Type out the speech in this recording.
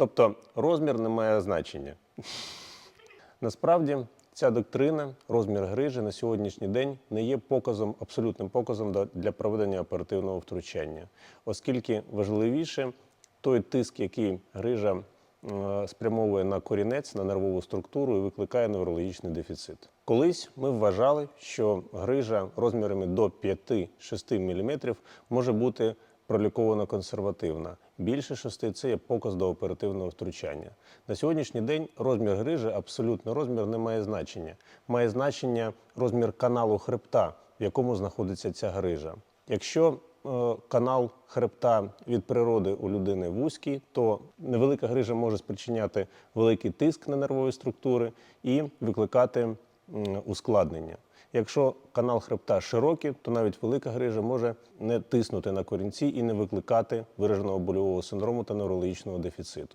Тобто розмір не має значення. Насправді, ця доктрина, розмір грижі на сьогоднішній день не є показом, абсолютним показом для проведення оперативного втручання, оскільки важливіше той тиск, який грижа спрямовує на корінець, на нервову структуру і викликає неврологічний дефіцит. Колись ми вважали, що грижа розмірами до 5-6 мм може бути проліковано консервативна. Більше 6 – це є показ до оперативного втручання. На сьогоднішній день розмір грижі, абсолютно розмір не має значення. Має значення розмір каналу хребта, в якому знаходиться ця грижа. Якщо е, канал хребта від природи у людини вузький, то невелика грижа може спричиняти великий тиск на нервові структури і викликати ускладнення. Якщо канал хребта широкий, то навіть велика грижа може не тиснути на корінці і не викликати вираженого больового синдрому та неврологічного дефіциту.